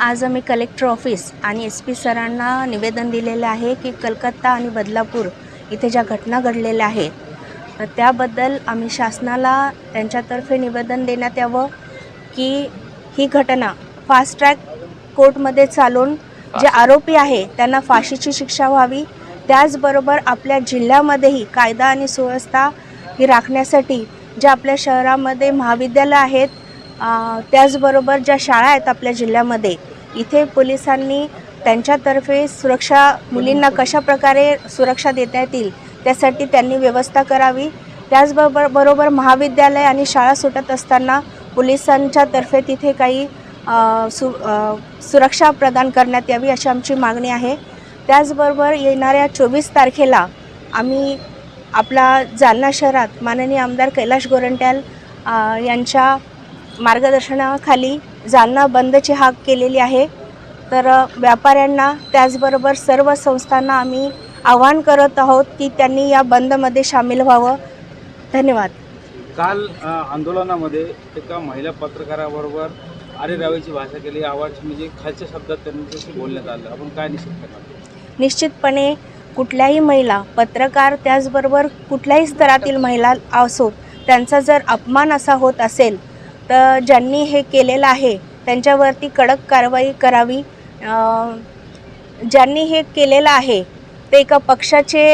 आज आम्ही collector office आणि एस पी सरांना निवेदन दिलेलं आहे की कलकत्ता आणि बदलापूर इथे ज्या घटना घडलेल्या आहेत तर त्याबद्दल आम्ही शासनाला त्यांच्यातर्फे निवेदन देण्यात यावं की ही घटना फास्ट ट्रॅक कोर्टमध्ये चालून जे आरोपी आहे त्यांना फाशीची शिक्षा व्हावी. त्याचबरोबर आपल्या जिल्ह्यामध्येही कायदा आणि सुव्यवस्था ही राखण्यासाठी ज्या आपल्या शहरामध्ये महाविद्यालय आहेत त्याचबरोबर ज्या शाळा आहेत आपल्या जिल्ह्यामध्ये इथे पोलिसांनी त्यांच्यातर्फे सुरक्षा मुलींना कशा प्रकारे सुरक्षा देता येतील त्यासाठी त्यांनी व्यवस्था करावी. त्याचबरोबर बरोबर महाविद्यालय आणि शाळा सुटत असताना पोलिसांच्या तर्फे तिथे काही सु सुरक्षा प्रदान करण्यात यावी अशी आमची मागणी आहे. त्याचबरोबर येणाऱ्या चोवीस तारखेला आम्ही आपला जालना शहरात माननीय आमदार कैलाश गोरंट्याल यांच्या मार्गदर्शनाखाली जालना बंदची हाक केलेली आहे. तर व्यापाऱ्यांना त्याचबरोबर सर्व संस्थांना आम्ही आवाहन करत आहोत की त्यांनी या बंदमध्ये सामील व्हावं. धन्यवाद. काल आंदोलनामध्ये एका महिला पत्रकाराबरोबर आरे रावेची भाषा केली. आवाज म्हणजे खालच्या शब्दात त्यांच्याशी बोलण्यात आलं. आपण काय निश्चित करणार? निश्चितपणे कुठल्याही महिला पत्रकार त्याचबरोबर कुठल्याही स्तरातील महिला असो त्यांचा जर अपमान असा होत असेल तर ज्यांनी हे केलेलं आहे त्यांच्यावरती कडक कारवाई करावी. ज्यांनी हे केलेलं आहे ते एका पक्षाचे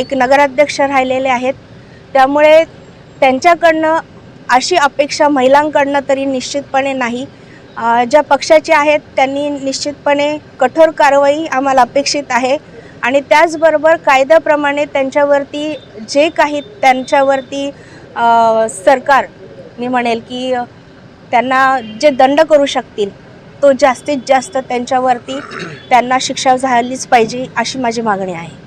एक नगराध्यक्ष राहिलेले आहेत. त्यामुळे त्यांच्याकडनं अशी अपेक्षा महिलांकडनं तरी निश्चितपणे नाही. ज्या पक्षाचे आहेत त्यांनी निश्चितपणे कठोर कारवाई आम्हाला अपेक्षित आहे. आणि त्याचबरोबर कायद्याप्रमाणे त्यांच्यावरती जे काही त्यांच्यावरती सरकार मी म्हणेल की त्यांना जे दंड करू शकतील तो जास्तीत जास्त त्यांच्यावरती त्यांना शिक्षा झालीच पाहिजे अशी माझी मागणी आहे.